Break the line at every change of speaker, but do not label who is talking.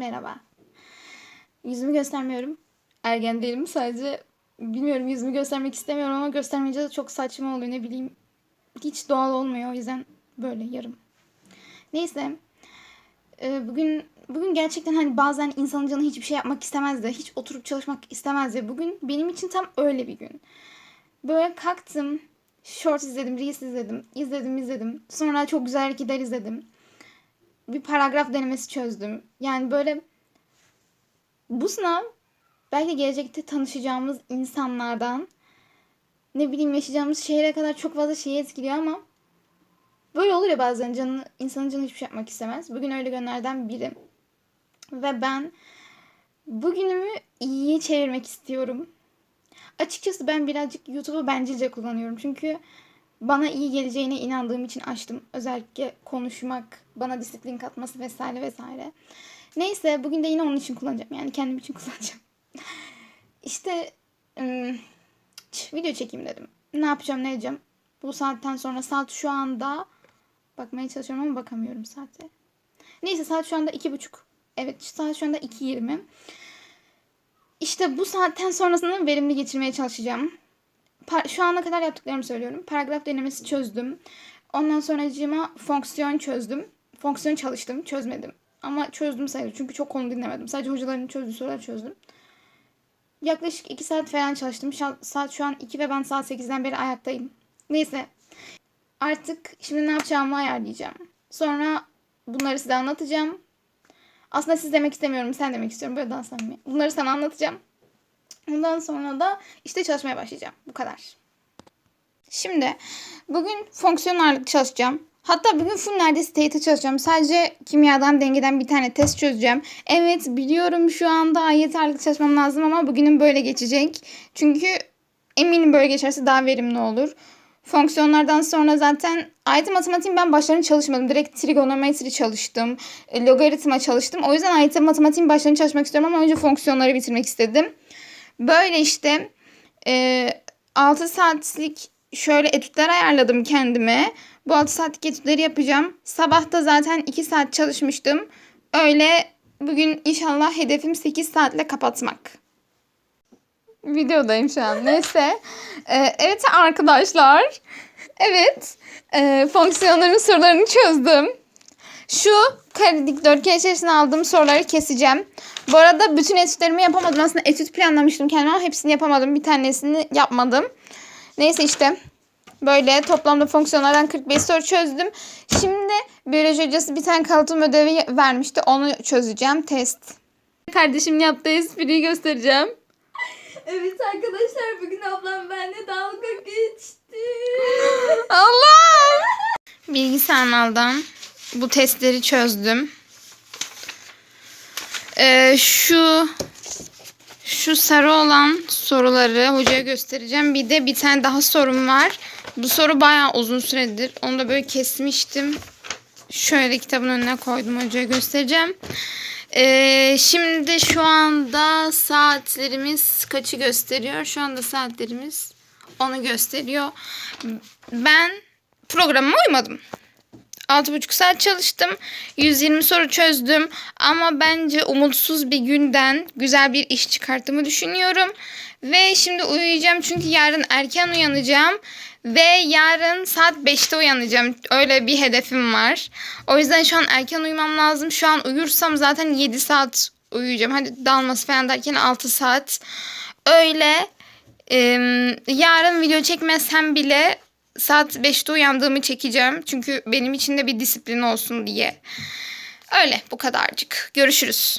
Merhaba. Yüzümü göstermiyorum. Ergen değilim sadece bilmiyorum yüzümü göstermek istemiyorum ama göstermeyince de çok saçma oluyor ne bileyim. Hiç doğal olmuyor o yüzden böyle yarım. Neyse. Ee, bugün bugün gerçekten hani bazen insanın canı hiçbir şey yapmak istemez de hiç oturup çalışmak istemez de bugün benim için tam öyle bir gün. Böyle kalktım. Short izledim, Reels izledim. izledim izledim. Sonra çok güzel hareketler izledim. Bir paragraf denemesi çözdüm. Yani böyle bu sınav belki gelecekte tanışacağımız insanlardan ne bileyim yaşayacağımız şehre kadar çok fazla şeyi etkiliyor ama böyle olur ya bazen canı, insanın canı hiçbir şey yapmak istemez. Bugün öyle günlerden biri. Ve ben bugünümü iyiye çevirmek istiyorum. Açıkçası ben birazcık YouTube'u bencilce kullanıyorum. Çünkü bana iyi geleceğine inandığım için açtım. Özellikle konuşmak, bana disiplin katması vesaire vesaire. Neyse bugün de yine onun için kullanacağım. Yani kendim için kullanacağım. İşte video çekeyim dedim. Ne yapacağım ne edeceğim. Bu saatten sonra saat şu anda bakmaya çalışıyorum ama bakamıyorum saate. Neyse saat şu anda iki buçuk. Evet saat şu anda 2.20. İşte bu saatten sonrasını verimli geçirmeye çalışacağım. Şu ana kadar yaptıklarımı söylüyorum. Paragraf denemesi çözdüm. Ondan sonra fonksiyon çözdüm. Fonksiyon çalıştım, çözmedim. Ama çözdüm sayılır çünkü çok konu dinlemedim. Sadece hocaların çözdüğü soruları çözdüm. Yaklaşık 2 saat falan çalıştım. Şa- Saat şu an 2 ve ben saat 8'den beri ayaktayım. Neyse. Artık şimdi ne yapacağımı ayarlayacağım. Sonra bunları size anlatacağım. Aslında siz demek istemiyorum, sen demek istiyorum. Böyle daha samimi. Bunları sana anlatacağım. Ondan sonra da işte çalışmaya başlayacağım. Bu kadar. Şimdi bugün fonksiyon çalışacağım. Hatta bugün full neredeyse teyite çalışacağım. Sadece kimyadan dengeden bir tane test çözeceğim. Evet biliyorum şu anda ayet ağırlık çalışmam lazım ama bugünün böyle geçecek. Çünkü eminim böyle geçerse daha verimli olur. Fonksiyonlardan sonra zaten ayet matematiğin ben başlarını çalışmadım. Direkt trigonometri çalıştım. e, Logaritma çalıştım. O yüzden ayet matematiğin başlarını çalışmak istiyorum ama önce fonksiyonları bitirmek istedim. Böyle işte e, 6 saatlik şöyle etütler ayarladım kendime. Bu 6 saatlik etütleri yapacağım. Sabah da zaten 2 saat çalışmıştım. Öyle bugün inşallah hedefim 8 saatle kapatmak. Videodayım şu an. Neyse. Ee, evet arkadaşlar. Evet. Ee, fonksiyonların sorularını çözdüm. Şu kare dikdörtgen içerisine aldığım soruları keseceğim. Bu arada bütün etütlerimi yapamadım. Aslında etüt planlamıştım kendime ama hepsini yapamadım. Bir tanesini yapmadım. Neyse işte. Böyle toplamda fonksiyonlardan 45 soru çözdüm. Şimdi biyoloji hocası bir tane kalıtım ödevi vermişti. Onu çözeceğim. Test. Kardeşim yaptığı espriyi göstereceğim.
Evet arkadaşlar bugün ablam benimle dalga geçti.
Allah! Bilgisayarmaldan bu testleri çözdüm. Ee, şu şu sarı olan soruları hocaya göstereceğim. Bir de bir tane daha sorum var. Bu soru bayağı uzun süredir. Onu da böyle kesmiştim. Şöyle kitabın önüne koydum hocaya göstereceğim. Ee, şimdi şu anda saatlerimiz kaçı gösteriyor? Şu anda saatlerimiz onu gösteriyor. Ben programıma uymadım. 6,5 saat çalıştım. 120 soru çözdüm. Ama bence umutsuz bir günden güzel bir iş çıkarttığımı düşünüyorum. Ve şimdi uyuyacağım çünkü yarın erken uyanacağım. Ve yarın saat 5'te uyanacağım. Öyle bir hedefim var. O yüzden şu an erken uyumam lazım. Şu an uyursam zaten 7 saat uyuyacağım. Hadi dalması falan derken 6 saat. Öyle. Ee, yarın video çekmesem bile saat 5'te uyandığımı çekeceğim. Çünkü benim için de bir disiplin olsun diye. Öyle bu kadarcık. Görüşürüz.